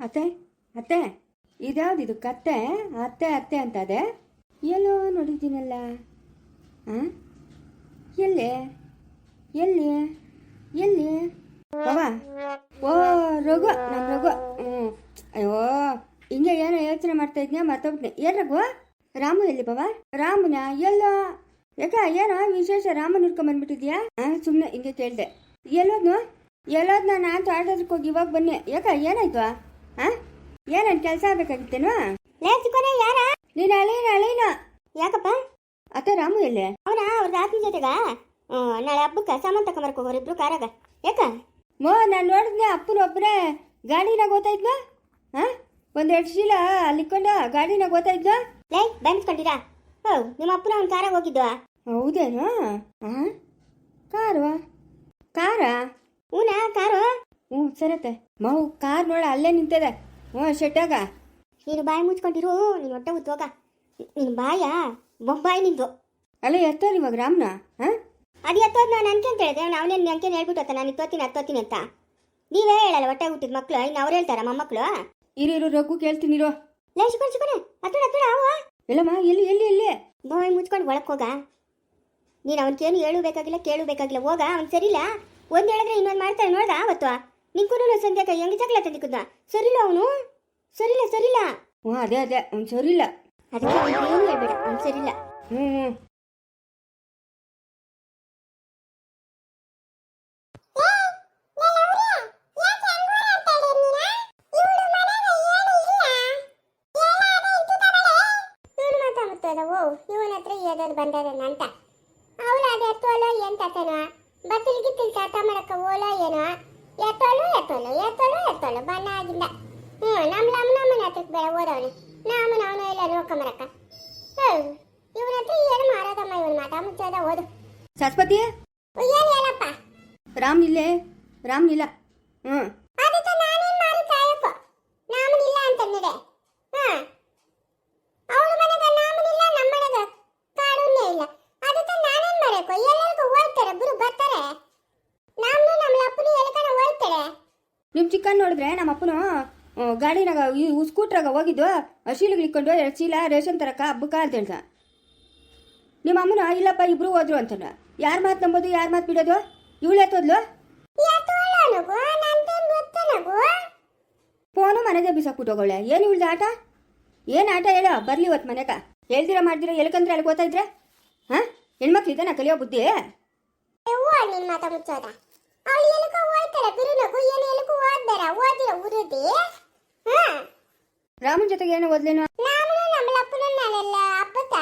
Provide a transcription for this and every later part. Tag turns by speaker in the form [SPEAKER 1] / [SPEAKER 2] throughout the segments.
[SPEAKER 1] ಅತ್ತೆ ಅತ್ತೆ ಇದ್ಯಾವ್ದಿದು ಕತ್ತೆ? ಅತ್ತೆ ಅತ್ತೆ ಅಂತ ಅದೇ ಎಲ್ಲೋ ನೋಡಿದ್ದೀನಲ್ಲ. ಹಾಂ ಎಲ್ಲಿ? ಎಲ್ಲಿ? ಎಲ್ಲಿ? ಓ, ರಘು ನಮ್ಮ ರಘು. ಹ್ಞೂ ಅಯ್ಯೋ, ಹಿಂಗೆ ಏನೋ ಯೋಚನೆ ಮಾಡ್ತಾ ಇದ್ನ? ಮರ್ತೋಗ್ಬಿಟ್ನೆ. ಏನು ರಘು? ರಾಮು ಎಲ್ಲಿ ಬಾಬಾ ರಾಮನ? ಎಲ್ಲೋ? ಯಾಕ, ಏನೋ ವಿಶೇಷ ರಾಮನ್ ಹುಡ್ಕೊಂಡ್ ಬಂದ್ಬಿಟ್ಟಿದ್ಯಾ? ಹಾಂ ಸುಮ್ಮನೆ ಹಿಂಗೆ ಕೇಳಿದೆ. ಎಲ್ಲೋದ್ನು? ಎಲ್ಲೋದ್ನ ನಾನು ಆಟೋದಕ್ಕೆ ಹೋಗಿ ಇವಾಗ ಬನ್ನಿ. ಯಾಕ, ಏನಾಯ್ತು? ಹಾಂ? ಏನೇನು ಕೆಲಸ ಆಗ್ಬೇಕಾಗಿತ್ತೇನು?
[SPEAKER 2] ಲೇ ಚಿಕ್ಕೋನೆ ಯಾರ?
[SPEAKER 1] ನೀನು ಅಳೀನ ಅಳೀನ
[SPEAKER 2] ಯಾಕಪ್ಪ?
[SPEAKER 1] ಅತ್ತ ರಾಮು ಎಲ್ಲ?
[SPEAKER 2] ಅವನ? ಅವ್ರ ಆತ್ಮ ಜೊತೆಗ? ಹ್ಮ್, ನಾಳೆ ಹಬ್ಬಕ್ಕೆ ಸಾಮಾನು ತಕೊಂಬರಕ್ ಹೋಗೋರು ಇಬ್ರು ಕಾರಾಗ. ಯಾಕ?
[SPEAKER 1] ಮೋ ನಾನು ನೋಡಿದ್ನೆ ಅಪ್ಪನ ಒಬ್ಬನೇ ಗಾಡಿನಾಗ ಓದ್ತಾ ಇದ್ನ ಹಾಂ? ಒಂದೆರಡು ಚೀಲ ಅಲ್ಲಿಕೊಂಡ ಗಾಡಿನಾಗ ಓದ್ತಾ ಇದ್ನ
[SPEAKER 2] ಲೇ ಬಂದ್ಕೊಂಡಿರಾ? ಓ ನಿಮ್ಮ ಅಪ್ಪನ ಅವ್ನ ಕಾರಾಗ ಹೋಗಿದ್ವಾ?
[SPEAKER 1] ಹೌದೇನು? ಹಾಂ? ಕಾರು? ಕಾರಾ?
[SPEAKER 2] ಹೂನಾ ಕಾರು?
[SPEAKER 1] ಹ್ಞೂ ಸರತ್ತೆ ಮಾವು ಕಾರ್ ನೋಡ ಅಲ್ಲೇ ನಿಂತದೆ. ಹ್ಞೂ ಶೆಟ್ಟಾಗ
[SPEAKER 2] ನೀನು ಬಾಯಿ ಮುಚ್ಕೊಂಡಿರು ನೀನು ಹೊಟ್ಟೆ ಉತ್ತೋಗ ನಿನ್ನ ಬಾಯ ಬೊಂಬಾಯಿ ನಿಂದು.
[SPEAKER 1] ಅಲ್ಲ ಎತ್ತೋ ಇವಾಗ ರಾಮ್ನ? ಹಾಂ?
[SPEAKER 2] ಅದು ಎತ್ತೋದು ನಾನು ಅನ್ಕೆ ಅಂತ ಹೇಳಿದೆ. ಅವನೇನು ಅಂಕೆ ಹೇಳ್ಬಿಟ್ಟು ನಾನು ಇತ್ತೋತೀನಿ ಹತ್ತೋತೀನಿ ಅಂತ. ನೀವೇ ಹೇಳಲ್ಲ ಹೊಟ್ಟೆ ಹುಟ್ಟಿದ ಮಕ್ಕಳು ಇನ್ನು ಅವ್ರು ಹೇಳ್ತಾರ ಮೊಮ್ಮಕ್ಳು
[SPEAKER 1] ಇರು ರಘು ಕೇಳ್ತೀನಿರೋ
[SPEAKER 2] ಲೇ ಚಿಕ್ಕೋಣ ಚಿಕ್ಕೋಣ ಹತ್ತಡ ಹತ್ತಡ ಅವ
[SPEAKER 1] ಇಲ್ಲಮ್ಮ ಎಲ್ಲಿ ಎಲ್ಲಿ ಎಲ್ಲಿ?
[SPEAKER 2] ಬಾಯಿ ಮುಚ್ಕೊಂಡು ಒಳಕ್ಕೆ ಹೋಗ. ನೀನು ಅವನಿಗೇನು ಹೇಳು ಬೇಕಾಗಿಲ್ಲ ಕೇಳೂ ಬೇಕಾಗಿಲ್ಲ ಹೋಗ ಅವ್ನು ಸರಿಲ್ಲ ಒಂದು ಹೇಳಿದ್ರೆ ಇನ್ನೊಂದು ಮಾಡ್ತಾರೆ ನೋಡ್ದ ಅವತ್ತು? ನಿಂಗೂ ಸಂಧ್ಯಾಕ ಹೆಂಗ್ ಜಗಳ ತಂದಿಕ್ಕದ ಸರಿಲ್ಲ ಅವನು? ಸರಿಲ್ಲ ಸರಿಲ್ಲ
[SPEAKER 1] ಹ್ಞೂ ಅದೇ ಅದೇ ಅವ್ನು ಸರಿಯಿಲ್ಲ
[SPEAKER 2] ಅದಕ್ಕೆ ಏನು ಹೇಳ್ಬೇಡ ಅವ್ನು ಸರಿಲ್ಲ
[SPEAKER 1] ಹ್ಞೂ ಹ್ಞೂ.
[SPEAKER 2] ಇವನ ಹತ್ರ ಏನಾದ್ರು ಬಂದದನ ಅಂತ. ಅವಳು ಅದು ಎತ್ತೋಲೋ ಏನ್ ತಾತನ? ಬತ್ತಲಿಗೆ ತಾತ ಮಾಡಕ ಓಲೋ ಏನೋ? ಎತ್ತೋಲು ಎತ್ತೋಲು ಎತ್ತೋಲು ಎತ್ತೋಲು ಬಣ್ಣ ಆಗಿಂದ. ಹ್ಞೂ ನಮ್ಮ ನಮ್ಮ ನಮ್ಮನ ಹತ್ರಕ್ಕೆ ಬೇಡ ಓದವನು ನಮ್ಮನ ಅವನು ಎಲ್ಲ ನೋಡ್ಕೊಂಬರಕ್ಕ ಇವನ ಹತ್ರ ಏನು ಮಾರೋದಮ್ಮ ಇವನ್ ಮಾತಾ? ಮುಚ್ಚೋದ ಓದು.
[SPEAKER 1] ಸರಸ್ವತಿ
[SPEAKER 2] ಏನು ಹೇಳಪ್ಪ?
[SPEAKER 1] ರಾಮ್ ಇಲ್ಲೇ? ರಾಮ್ ಇಲ್ಲ. ಹ್ಞೂ
[SPEAKER 2] ಅದಕ್ಕೆ ನಾನೇನ್ ಮಾಡಿ ಕಾಯಪ್ಪ ನಾಮನಿಲ್ಲ ಅಂತಂದಿದೆ ಹಾ ಅವಳ ಮನೆಗ ನಾಮನಿಲ್ಲ ನಮ್ಮ ಮನೆಗ ಕಾಡುನ್ನೇ ಇಲ್ಲ ಅದಕ್ಕೆ ನಾನೇನ್ ಮಾಡಬೇಕು ಎಲ್ಲರಿಗೂ ಹೋಗ್ತಾರೆ ಬಿರು ಬರ್ತಾರೆ ನಮ್ನು ನಮ್ಮ ಅಪ್ಪನು ಎಲ್ಕನ ಹೋಗ್ತಾರೆ
[SPEAKER 1] ನಿಮ್ಮ ಚಿಕ್ಕನ್ ನೋಡಿದ್ರೆ ನಮ್ಮ ಅಪ್ಪನು ಗಾಡಿನಾಗ ಈ ಸ್ಕೂಟ್ರಾಗ ಹೋಗಿದ್ದು ಶೀಲಗಳು ಎರಡು ಚೀಲ ರೇಷನ್ ತರಕ, ಹಬ್ಬಕ್ಕ ಅಂತ ಹೇಳ್ದ. ನಿಮ್ಮ ಅಮ್ಮನ ಇಲ್ಲಪ್ಪ, ಇಬ್ರು ಹೋದ್ರು ಅಂತ ಯಾರ ಮಾತು ನಂಬೋದು, ಯಾರ ಮಾತು ಬಿಡೋದು? ಇವಳು ಎತ್ತೋದ್ಲು ಫೋನು ಮನೆಗೆ ಬಿಸಾಕ್ಬಿಟ್ಟೋಗಳೆ ಏನು ಇವಳ್ದ ಆಟ? ಏನು ಆಟ ಹೇಳ? ಬರ್ಲಿ ಇವತ್ತು ಮನೆಗ. ಹೇಳ್ದಿರ ಮಾಡ್ದಿರ, ಎಲ್ಕಂದ್ರೆ ಅಲ್ಲಿ ಗೊತ್ತಾ ಹಾ? ಹೆಣ್ಮಕ್ಳು ಇದ್ದಾನ ಕಲಿಯೋ ಬುದ್ಧಿ?
[SPEAKER 2] ಅವಳು ಎಲ್ಕೋ ಹೋಗ್ತಾರೆ ಬಿರುನಗು ಏನು ಎಲ್ಕೋ ಓದ್ಬೇಡ ಓದಿರ ಉರುದಿ
[SPEAKER 1] ರಾಮನ್ ಜೊತೆಗೆ ಏನು ಓದ್ಲೇನು?
[SPEAKER 2] ನಾನು ನಮ್ಮ ಅಪ್ಪನ ನಾನೆಲ್ಲ ಹಬ್ಬತ್ತ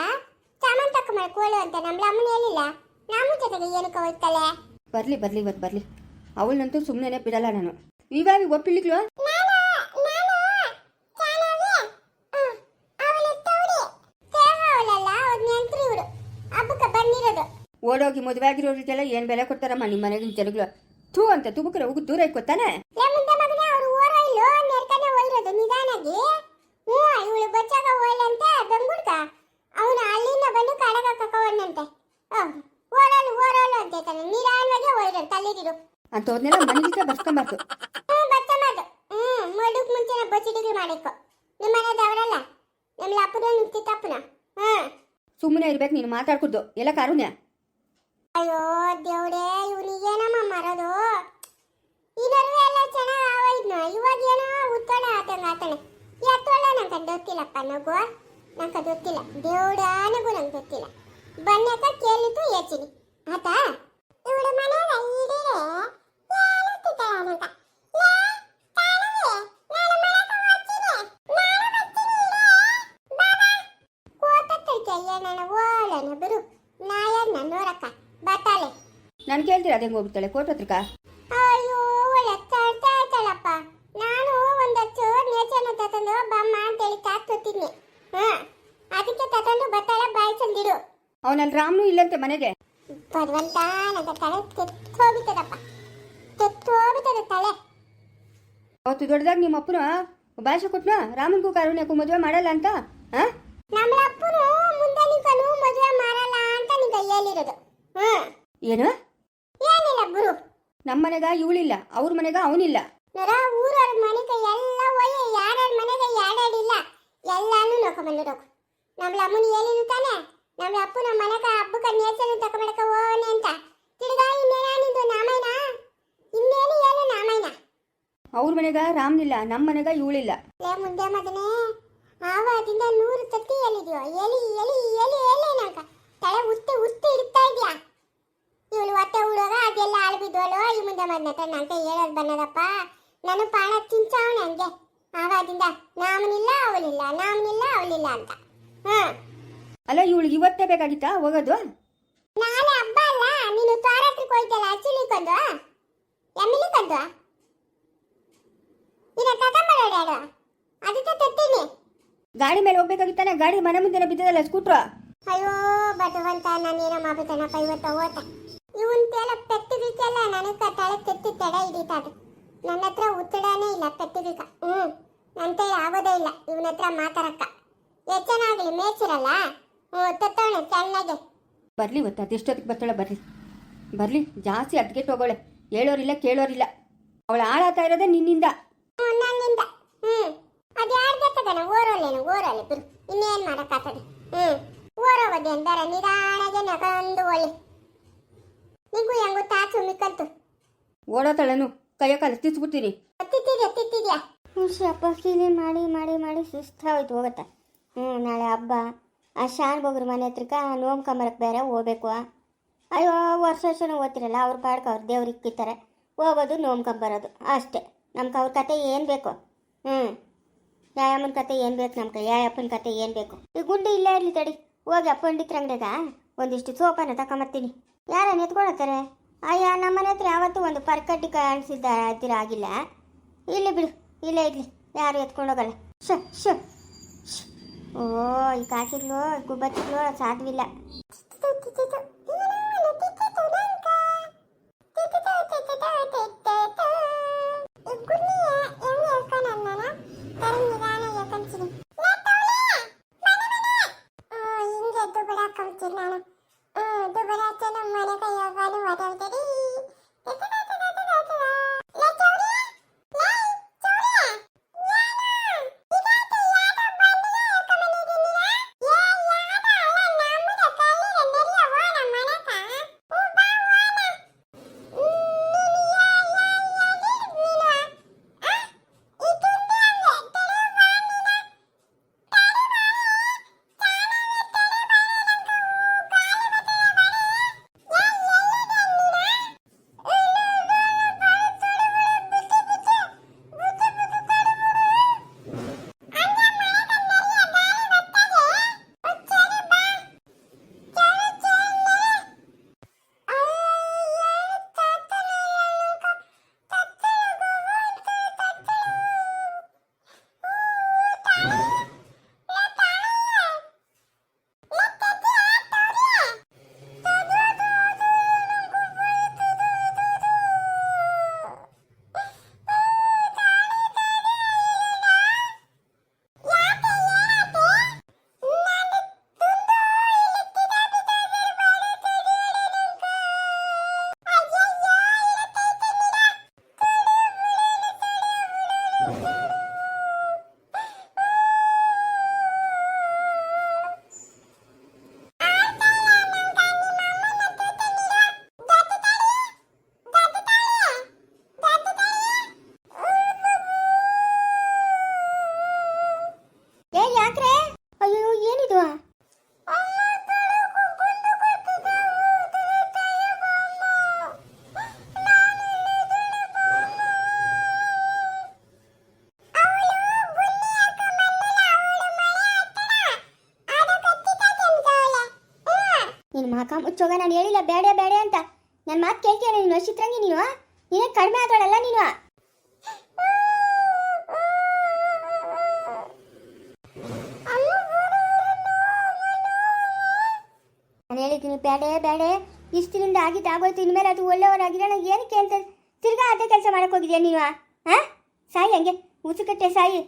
[SPEAKER 2] ಸಾಮಾನ್ ತಕ್ಕ ಮಾಡ್ಕೊಳ್ಳು ಅಂತ ನಮ್ಮ ಅಮ್ಮನ ಹೇಳಿಲ್ಲ. ನಮ್ಮ ಜೊತೆಗೆ ಏನಕ್ಕೆ ಹೋಗ್ತಾಳೆ
[SPEAKER 1] ಬರ್ಲಿ ಬರ್ಲಿ ಇವತ್ತು ಬರ್ಲಿ. ಅವಳನ್ನಂತೂ ಸುಮ್ಮನೆ ಬಿಡಲ್ಲ ನಾನು. ಇವಾಗ
[SPEAKER 2] ಬಂದಿರೋದು.
[SPEAKER 1] ಓಡೋಗಿ ಮದುವೆ ಆಗಿರೋರಿಗೆಲ್ಲ ಏನು ಬೆಲೆ ಕೊಡ್ತಾರಮ್ಮ ನಿಮ್ಮ ಮನೆಗಿನ ಜನಗಳು? ಥೂ ಅಂತ ತುಬುಕ್ರೆ ಹೋಗಿ ದೂರ ಇಕ್ಕೋತಾನೆ?
[SPEAKER 2] ಮುಂದೆ ಮಗನೇ ಅವರು ಓರೋ ಇಲ್ಲೋ ನೆರ್ಕನೆ ಹೋಗಿರೋದು ನಿಧಾನಾಗಿ ಹ್ಞೂ ಇವಳು ಬಚ್ಚಾಗ ಹೋಯ್ಲಂತೆ ಗಂಗುಡ್ಕ ಅವನು ಅಲ್ಲಿಂದ ಬಂದು ಓರಲು ಓರಲು ಅಂತ ಹೇಳ್ತಾನೆ. ನಿಧಾನವಾಗಿ ಹೋಯ್ರೋದು ತಲೆಗಿರು
[SPEAKER 1] ಅಂಥವ್ರನ್ನೆಲ್ಲ ಮನೆಗೆ ಬರ್ಸ್ಕೊಂಬಾರ್ದು.
[SPEAKER 2] ಹ್ಮ್ ಬಚ್ಚಮ್ಮದು ಹ್ಮ್ ಮಡುಕ್ ಮುಂಚೆನೆ ಬಚ್ಚಿಡಿಗೆ ಮಾಡಿಕೊ. ನಿಮ್ಮ ಮನೆದವರಲ್ಲ ನಮ್ಮ ಅಪ್ಪನ ನಿಂತಿತ್ತಪ್ಪನ ಹ್ಮ್
[SPEAKER 1] ಸುಮ್ಮನೆ ಇರ್ಬೇಕು ನೀನು ಮಾತಾಡ್ಕೊಡ್ದು ಎಲ್ಲ ಕಾರುಣ್ಯ.
[SPEAKER 2] ಅಯ್ಯೋ ದೇವ್ರೇ, ಇವನಿಗೆ ಏನಮ್ಮ ಮರೋದು. ಈ ನಡುವೆ ಎಲ್ಲ ಚೆನ್ನಾಗಿ ಆಗೋಯ್ತು ಇವಾಗ ಏನೋ ಉತ್ತೋಣ ಆತಂಗ ಆತಣೆ ಎತ್ತೋಳ ನಂಗೆ ಗೊತ್ತಿಲ್ಲಪ್ಪ, ನಗು. ನಂಗೆ ಗೊತ್ತಿಲ್ಲ. ದೇವ್ಡಾನಗೂ ನಂಗೆ ಗೊತ್ತಿಲ್ಲ. ಬನ್ನಕ ಕೇಳಿತು ಯೋಚಿನಿ ಆತಾ
[SPEAKER 1] ಅದೇ ಹೋಗ್ಬಿಡ್ತಾಳೆ. ಕೋರ್ಟ್ ಹತ್ರಕ್ಕ?
[SPEAKER 2] ಅಯ್ಯೋ ಒಳ್ಳೆ ತಡ್ತಾ ಇದ್ದಾಳಪ್ಪ ನಾನು ಒಂದಷ್ಟು ನೇಚರ್ನ ತತಂದು ಬಮ್ಮ ಅಂತೇಳಿ ಕಾತ್ಕೊತೀನಿ ಹಾ ಅದಕ್ಕೆ ತತಂದು ಬತ್ತಾಳೆ ಬಾಯಿ ಚಂದಿಡು
[SPEAKER 1] ಅವನಲ್ಲಿ ರಾಮ್ನು ಇಲ್ಲಂತೆ ಮನೆಗೆ?
[SPEAKER 2] ಭಗವಂತ ನನ್ನ ತಲೆ ತೆತ್ತೋಗ್ಬಿಟ್ಟದಪ್ಪ ತೆತ್ತೋಗ್ಬಿಟ್ಟದ ತಲೆ.
[SPEAKER 1] ಅವತ್ತು ದೊಡ್ಡದಾಗ ನಿಮ್ಮ ಅಪ್ಪನ ಭಾಷೆ ಕೊಟ್ನ? ರಾಮನ್ಗೂ ಕಾರುಣ್ಯಕ್ಕೂ ಮದುವೆ ಮಾಡಲ್ಲ ಅಂತ? ಹಾಂ?
[SPEAKER 2] ನಮ್ಮ ಅಪ್ಪನು ಮುಂದೆ ನಿಂಕನು ಮದುವೆ ಮಾಡಲ್ಲ ಅಂತ ನಿಂಗೆ ಹೇಳಿರೋದು ಹ್ಮ್
[SPEAKER 1] ಏನು?
[SPEAKER 2] ಗುರು.
[SPEAKER 1] ನಮ್ಮ ಮನೆಗ ಇವಳಿಲ್ಲ ಅವ್ರ ಮನೆಗ ಅವನಿಲ್ಲ.
[SPEAKER 2] ನೋಡ ಊರವ್ರ ಮನೆಗೆ ಎಲ್ಲ ಹೋಗಿ
[SPEAKER 3] ಯಾರ್ಯಾರ ಮನೆಗೆ ಯಾರ್ಯಾರಿಲ್ಲ ಎಲ್ಲಾನು ನೋಡ್ಕೊಂಡ್ಬಂದಿರೋಕು ನಮ್ಮ ಅಮ್ಮನ ಏನೇನು ತಾನೆ? ನಮ್ಮ ಅಪ್ಪು ನಮ್ಮ ಮನೆಗೆ ಹಬ್ಬಕ್ಕೆ ನೇಚರ್ ತಕೊಂಡ್ಬಿಡಕ ಹೋನೆ ಅಂತ. ತಿರ್ಗಾ ಇನ್ನೇನ ನಿಂದು ನಾಮಾಯ್ನ? ಇನ್ನೇನು ಏನು ನಾಮಾಯ್ನ?
[SPEAKER 1] ಅವ್ರ ಮನೆಗ ರಾಮ್ನಿಲ್ಲ ನಮ್ಮ ಮನೆಗ ಇವಳಿಲ್ಲ.
[SPEAKER 3] ಏ ಮುಂದೆ ಮಗನೇ ಆವಾದಿಂದ ನೂರು ತತ್ತಿ ಎಲ್ಲಿದೆಯೋ ಎಲಿ ಎಲಿ ಎಲಿ ಎಲಿ ನಂಕ ತಲೆ ಉತ್ತೆ ಉತ್ತೆ ಇಡ್ತಾ ಇದೆಯಾ? ಬಂದಟ ನಂತ ಹೇಳೋದು ಬನ್ನದಪ್ಪ ನಾನು ಪಾಣ ಚಿಂಚಾವಣೆ ಹಂಗೆ. ಆವಾಗಿಂದ ನಾಮನಿಲ್ಲ ಅವಳಿಲ್ಲ ನಾಮನಿಲ್ಲ ಅವಳಿಲ್ಲ ಅಂತ. ಹಾ
[SPEAKER 1] ಅಲ್ಲ ಇವಳಿಗೆ ಇವತ್ತೇ ಬೇಕಾಗಿತ್ತಾ? ಹೋಗೋದು?
[SPEAKER 3] ನಾಳೆ ಹಬ್ಬ ಅಲ್ಲ ನೀನು ತಾರತ್ರಕ್ಕೆ ಹೋಯ್ತಲ್ಲ ಅಚ್ಚಿಲಿಕೊಂದು ಎಮ್ಮಿಲಿಕೊಂದು ಇನ್ನ ತಗೊಂಬರೋಡಾಡು ಅದಕ್ಕೆ ತತ್ತೀನಿ
[SPEAKER 1] ಗಾಡಿ ಮೇಲೆ ಹೋಗ್ಬೇಕಾಗಿತ್ತಾನೆ? ಗಾಡಿ ಮನೆ ಮುಂದೆ ಬಿದ್ದದಲ್ಲ ಸ್ಕೂಟ್ರು
[SPEAKER 3] ಅಯ್ಯೋ ಭಗವಂತ ನಾನೇನೋ ಮಾಡ್ಬೇಕಣ್ಣಪ್ಪ ಇವತ್ತು ಓಟ ಇವನ್ ತೇಲ ಪೆಟ್ಟಿಗೆಲ್ಲ ನನಗೆ ಕಟ್ಟಾಳೆ ತೆತ್ತಿ ತಡ ಹಿಡಿತಾದು. ನನ್ನ ಹತ್ರ ಉತ್ತಡನೇ ಇಲ್ಲ ಪೆಟ್ಟಿಗೆಕ ಹ್ಮ್ ನನ್ನ ಕೈ ಆಗೋದೇ ಇಲ್ಲ. ಇವನ ಹತ್ರ ಮಾತಾಡಕ್ಕ. ಎಚ್ಚನಾಗ್ಲಿ ಮೇಚಿರಲ್ಲ ಹ್ಞೂ ತತ್ತವಣೆ ಚೆನ್ನಾಗೆ
[SPEAKER 1] ಬರ್ಲಿ ಇವತ್ತು ಅದೆಷ್ಟೊತ್ತಿಗೆ ಬರ್ತಾಳೆ ಬರ್ಲಿ. ಬರ್ಲಿ ಜಾಸ್ತಿ ಅದ್ಗೆಟ್ ಹೋಗೋಳೆ. ಹೇಳೋರಿಲ್ಲ ಕೇಳೋರಿಲ್ಲ. ಅವಳು ಹಾಳಾಗ್ತಾ ಇರೋದೇ ನಿನ್ನಿಂದ.
[SPEAKER 3] ಹ್ಞೂ ನನ್ನಿಂದ. ಹ್ಮ್ ಅದು ಯಾರ್ದು ಓರೋಲ್ಲೇನು ಓರೋಲ್ಲ ಬಿರು ಇನ್ನೇನ್ ಮಾಡಕ್ಕಾಗ್ತದೆ? ಹ್ಮ್ ಓರೋಗೋದೆ ಅಂದರೆ ನಿಧಾನಗೆ ನಗೊಂದು ಒಳ್ಳೆ. ನಿಂಗೂ ಹೆಂಗು ತಾಚು ಮಿಕ್ಕಲ್ತು
[SPEAKER 1] ಓಡೋತಾಳನು ಕೈಯ ಕಾಲು ತಿರ್ಸ್ಬಿಡ್ತೀನಿ
[SPEAKER 3] ತಿತ್ತಿದ್ಯಾ ತಿತ್ತಿದ್ಯಾ
[SPEAKER 2] ಹುಷಪ್ಪ ಸೀಲಿ ಮಾಡಿ ಮಾಡಿ ಮಾಡಿ ಸುಸ್ತಾಗೋಯ್ತು ಹೋಗತ್ತ. ಹ್ಞೂ ನಾಳೆ ಹಬ್ಬ. ಆ ಶಾನ್ ಬೋಗ್ರ ಮನೆ ನೋಮ್ ಕಮರಕ್ಕೆ ಬೇರೆ ಹೋಗ್ಬೇಕು ಅಯ್ಯೋ ವರ್ಷ ವರ್ಷನೂ ಓದ್ತಿರಲ್ಲ ಅವ್ರ ಪಾಡ್ಕ ಅವ್ರ ದೇವ್ರಿಗೆ ಇಕ್ಕಿತ್ತಾರೆ ಹೋಗೋದು ನೋಮ್ಕೊಂಬರೋದು ಅಷ್ಟೇ. ನಮ್ಗೆ ಅವ್ರ ಕತೆ ಏನು ಬೇಕು? ಹ್ಞೂ ಯಾಯಮ್ಮನ ಕತೆ ಏನು ಬೇಕು ನಮ್ಗೆ ಯಾಯಪ್ಪನ ಕತೆ ಏನು ಬೇಕು? ಈ ಗುಂಡಿ ಇಲ್ಲೇ ಇರಲಿ ತಡಿ. ಹೋಗಿ ಅಪ್ಪ ಪಂಡಿತ್ರ ಅಂಗಡಿಗ ಒಂದಿಷ್ಟು ಸೋಪನ ತಗೊಂಬರ್ತೀನಿ ಯಾರನ್ನ ಎತ್ಕೊಳತ್ತಾರೆ ಅಯ್ಯ, ನಮ್ಮ ಮನೆ ಹತ್ರ ಯಾವತ್ತೂ ಒಂದು ಪರ್ಕಟ್ಟಿ ಕಾಣಿಸಿದ್ದ ಹತ್ತಿರ ಆಗಿಲ್ಲ. ಇಲ್ಲಿ ಬಿಡು, ಇಲ್ಲೇ ಇಲ್ಲಿ ಯಾರು ಎತ್ಕೊಂಡೋಗಲ್ಲ ಶ ಶ. ಓ, ಈ ಕಾಕಿದ್ಲು ಗುಬ್ಬತ್ತಿದ್ಲು ಸಾಧ್ಯವಿಲ್ಲ ಮಾಕ ನಾನು ಹೇಳಿಲ್ಲ ಬೇಡ ಬೇಡ ಅಂತ. ನನ್ನ ಮಾತು ಕೇಳ್ತೀಯ ನೀನು, ಚಿತ್ರಂಗಿ ನೀನು? ನೀನೇ ಕಡಿಮೆ ಆದೋಳಲ್ಲ ನೀನು? ನಾನು ಹೇಳಿದ್ದೀನಿ ಬೇಡ ಬೇಡ. ಇಷ್ಟರಿಂದ ಆಗಿದ್ದು, ಆಗೋಯ್ತು. ಇನ್ಮೇಲೆ ಅದು ಒಳ್ಳೆಯವರಾಗಿದ್ರೆ ನನಗೆ ಏನಕ್ಕೆ ಅಂತ ತಿರ್ಗಾ ಅದೇ ಕೆಲಸ ಮಾಡಕ್ಕೆ ಹೋಗಿದ್ಯಾ ನೀನು ಹಾಂ ಸಾಯಿ ಹಂಗೆ, ಉಸುಕಟ್ಟೆ ಸಾಯಿ.